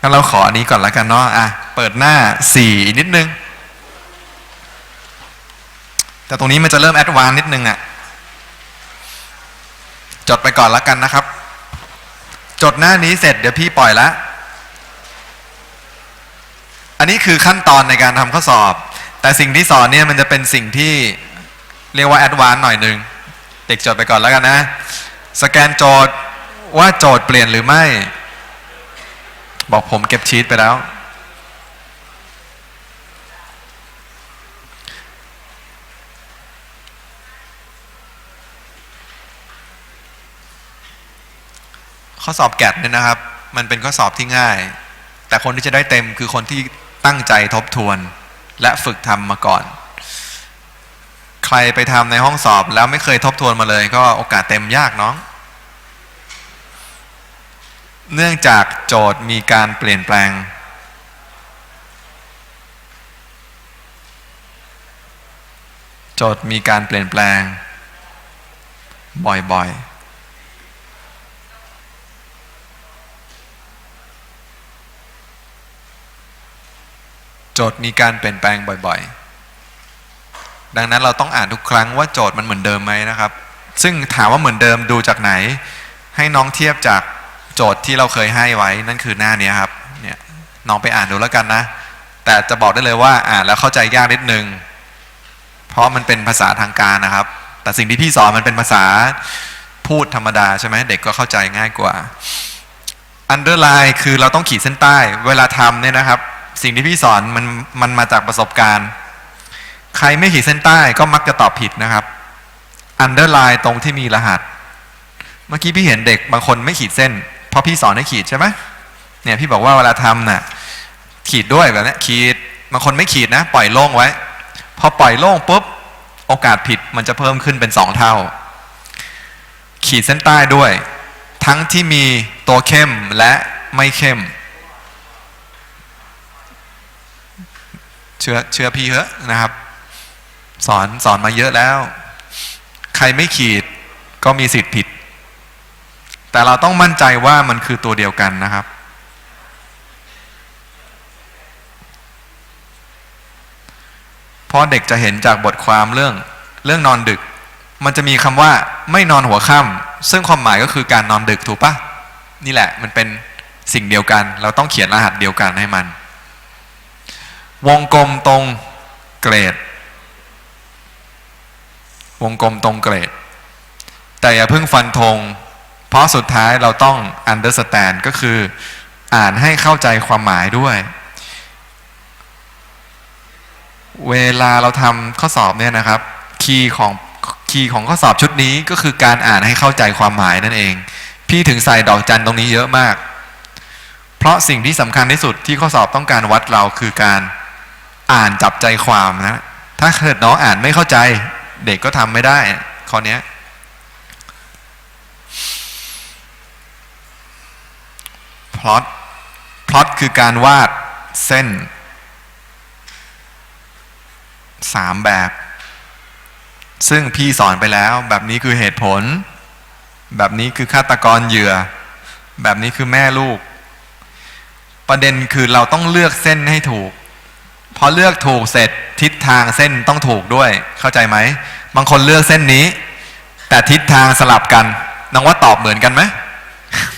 งั้นเราขออันนี้ก่อนแล้วกันเนาะอะเปิดหน้าสี่นิดนึง แต่ตรงนี้มันจะเริ่มแอดวานนิดนึงอะ่ะจดไปก่อนแล้วกันนะครับ จดหน้านี้เสร็จเดี๋ยวพี่ปล่อยละอันนี้คือขั้นตอนในการทำข้อสอบ แต่สิ่งที่สอนเนี่ยมันจะเป็นสิ่งที่เรียกว่าแอดวานหน่อยนึง เด็กจดไปก่อนแล้วกันนะ สแกนโจทย์ว่าโจทย์เปลี่ยนหรือไม่ บอกผมเก็บชีตไปแล้ว ข้อสอบแกดเนี่ยนะครับ มันเป็นข้อสอบที่ง่าย แต่คนที่จะได้เต็มคือคนที่ตั้งใจทบทวน และฝึกทำมาก่อน ใครไปทำในห้องสอบแล้วไม่เคยทบทวนมาเลย ก็โอกาสเต็มยากน้อง เนื่องจากโจทย์มีการเปลี่ยนแปลง โจทย์มีการเปลี่ยนแปลง บ่อยๆโจทย์มีการเปลี่ยนแปลงบ่อยๆ ดังนั้นเราต้องอ่านทุกครั้งว่าโจทย์มันเหมือนเดิมไหมนะครับ ซึ่งถามว่าเหมือนเดิมดูจากไหน ให้น้องเทียบจาก โจทย์ที่เราเคยให้ไว้นั่นคือหน้านี้ครับเนี่ยน้องไปอ่านดูแล้วกันนะ แต่จะบอกได้เลยว่าอ่านแล้วเข้าใจยากนิดนึง เพราะมันเป็นภาษาทางการนะครับ แต่สิ่งที่พี่สอนมันเป็นภาษาพูดธรรมดาใช่ไหมเด็กก็เข้าใจง่ายกว่า underline คือเราต้องขีดเส้นใต้ เวลาทำเนี่ยนะครับ สิ่งที่พี่สอนมันมันมาจากประสบการณ์ ใครไม่ขีดเส้นใต้ก็มักจะตอบผิดนะครับ underline ตรงที่มีรหัส เมื่อกี้พี่เห็นเด็กบางคนไม่ขีดเส้น เพราะพี่สอนให้ขีดใช่ไหมเนี่ยพี่บอกว่าเวลาทำน่ะขีดด้วยแบบนี้ขีดบางคนไม่ขีดนะ ปล่อยโล่งไว้ พอปล่อยโล่งปุ๊บโอกาสผิดมันจะเพิ่มขึ้นเป็นสองเท่า ขีดเส้นใต้ด้วย ทั้งที่มีตัวเข้มและไม่เข้ม เชื่อเชื่อพี่เถอะนะครับ สอนสอนมาเยอะแล้ว ใครไม่ขีดก็มีสิทธิ์ผิด แต่เราต้องมั่นใจว่ามันคือตัวเดียวกันนะครับ เพราะเด็กจะเห็นจากบทความเรื่องเรื่องนอนดึก มันจะมีคำว่าไม่นอนหัวค่ำซึ่งความหมายก็คือการนอนดึกถูกปะนี่แหละมันเป็นสิ่งเดียวกัน เราต้องเขียนรหัสเดียวกันให้มัน วงกลมตรงเกรด วงกลมตรงเกรด แต่อย่าเพิ่งฟันธง เพราะสุดท้ายเราต้อง understand ก็คืออ่านให้เข้าใจความหมายด้วย เวลาเราทำข้อสอบเนี่ยนะครับ คีย์ของคีย์ของข้อสอบชุดนี้ก็คือการอ่านให้เข้าใจความหมายนั่นเอง พี่ถึงใส่ดอกจันตรงนี้เยอะมาก เพราะสิ่งที่สำคัญที่สุดที่ข้อสอบต้องการวัดเราคือการอ่านจับใจความนะ ถ้าเกิดน้องอ่านไม่เข้าใจ เด็กก็ทำไม่ได้ข้อนี้ย พ ลอตพลอตคือการวาดเส้นสามแบบ ซึ่งพี่สอนไปแล้ว แบบนี้คือเหตุผล แบบนี้คือฆาตกรเหยื่อ แบบนี้คือแม่ลูก ประเด็นคือเราต้องเลือกเส้นให้ถูกพอเลือกถูกเสร็จทิศทางเส้นต้องถูกด้วย เข้าใจไหม บางคนเลือกเส้นนี้ แต่ทิศทางสลับกันน้องว่าตอบเหมือนกันไหม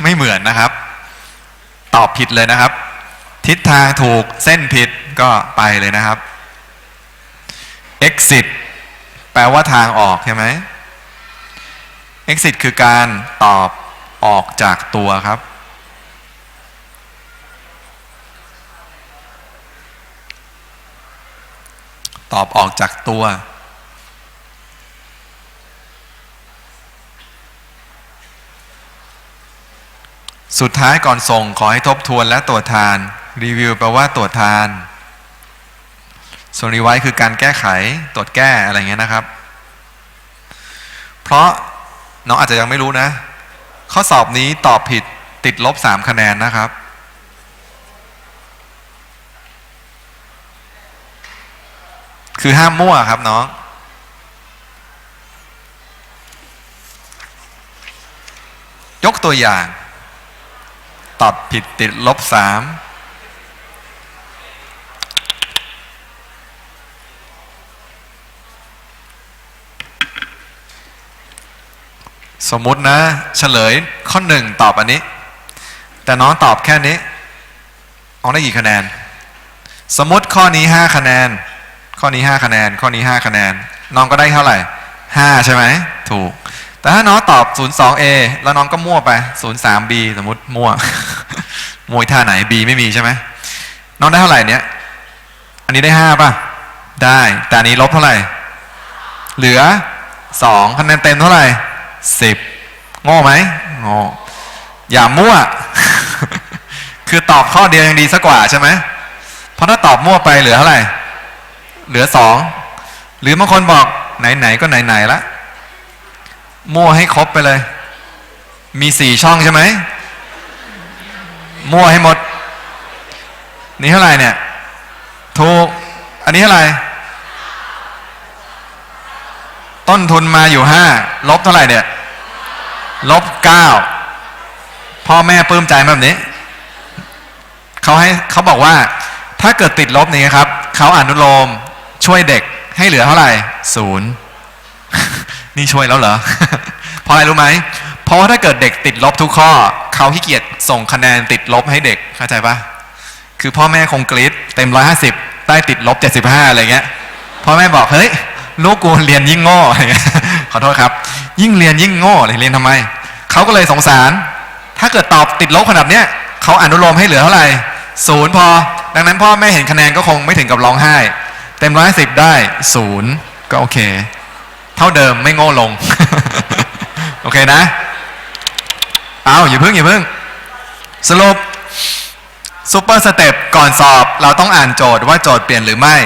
ไม่เหมือนนะครับ อบผิดเลยนะครับ ทิศทางถูกเส้นผิดก็ไปเลยนะครับ exit แปลว่าทางออกใช่ไหม exit คือการตอบออกจากตัวครับ ตอบออกจากตัว สุดท้ายก่อนส่งขอให้ทบทวนและตรวจทาน รีวิวแปลว่าตรวจทานส่วนรีไวซ์คือการแก้ไขตรวจแก้อะไรเงี้ยนะครับ เพราะน้องอาจจะยังไม่รู้นะ ข้อสอบนี้ตอบผิดติดลบสามคะแนนนะครับ คือห้ามมั่วครับน้องยกตัวอย่าง ตอบผิดติดลบสามสมมุตินะเฉลยข้อหนึ่งตอบอันนี้ แต่น้องตอบแค่นี้เอาได้กี่คะแนน สมมติข้อนี้ห้าคะแนน ข้อนี้ห้าคะแนน ข้อนี้ห้าคะแนน น้องก็ได้เท่าไหร่ห้าใช่ไหมถูก แต่ถ้าน้องตอบ 0 2 a แล้วน้องก็มั่วไป 0 3 b สมมติมั่ว มวอีกท่าไหน B ไม่มีใช่ไหมน้องได้เท่าไหร่เนี้ยอันนี้ได้ห้าป่ะ ได้ แต่อันนี้ลบเท่าไหร่ เหลือสองคะแนนเต็มเท่าไหร่สิบโง่ไหมโง่อย่ามั่ว คือตอบข้อเดียวยังดีสักกว่าใช่ไหมเพราะถ้าตอบมั่วไปเหลือเท่าไหร่ เหลือสองหรือบางคนบอกไหนๆก็ไหนๆละมั่วให้ครบไปเลย มีสี่ช่องใช่ไหม มั่วให้หมด นี่เท่าไหร่เนี่ยถูกอันนี้เท่าไหร่ ต้นทุนมาอยู่ห้าลบเท่าไหร่เนี่ย ลบเก้าพ่อแม่ปลื้มใจแบบนี้ เขาให้เขาบอกว่า ถ้าเกิดติดลบนี้ครับ เขาอนุโลมช่วยเด็กให้เหลือเท่าไหร่ศูนย์นี่ช่วยแล้วเหรอเพราะอะไรรู้ไหมเพราะถ้าเกิดเด็กติดลบทุกข้อ เขาขี้เกียจส่งคะแนนติดลบให้เด็กเข้าใจปะคือพ่อแม่คงกรี๊ดเต็มร้อยห้าสิบได้ติดลบเจ็ดสิบห้าอะไรเงี้ยพ่อแม่บอกเฮ้ยลูกกูเรียนยิ่งโง่อะไรเงี้ยขอโทษครับ ยิ่งเรียนยิ่งโง่เลยเรียนทำไมเขาก็เลยสงสาร ถ้าเกิดตอบติดลบขนาดเนี้ยเขาอนุโลมให้เหลือเท่าไหร่ศูนย์พอ ดังนั้นพ่อแม่เห็นคะแนนก็คงไม่ถึงกับร้องไห้ เต็มร้อยสิบได้ศูนย์ก็โอเค เท่าเดิมไม่โง่ลง โอเคนะ เอาอย่าเพิ่งอย่าเพิ่ง สรุปซูเปอร์สเต็ปก่อนสอบเราต้องอ่านโจทย์ว่าโจทย์เปลี่ยนหรือไม่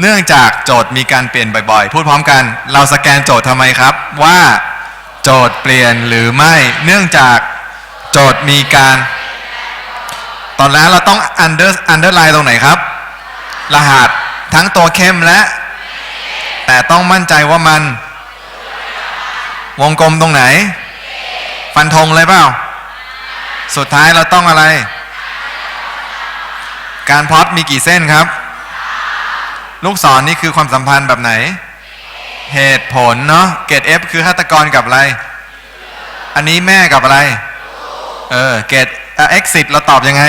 เนื่องจากโจทย์มีการเปลี่ยนบ่อยๆ พูดพร้อมกัน เราสแกนโจทย์ทำไมครับ ว่าโจทย์เปลี่ยนหรือไม่ เนื่องจากโจทย์มีการ ตอนนั้นเราต้อง under underline ตรงไหนครับ รหัสทั้งตัวเข้มและ แต่ต้องมั่นใจว่ามัน วงกลมตรงไหน ฟันธงเลยเปล่า สุดท้ายเราต้องอะไร การพลอตมีกี่เส้นครับ ลูกศรนนี่คือความสัมพันธ์แบบไหน เหตุผลเนาะ เกรด F คือฆาตกรกับอะไร อันนี้แม่กับอะไร เออ เกรดเอ่อ exit เราตอบยังไง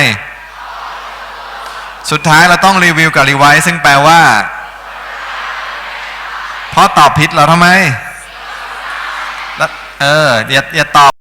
สุดท้ายเราต้องรีวิวกับรีไวซ์ซึ่งแปลว่าเพราะตอบผิดเราทำไม เอออย่าอย่าตอบ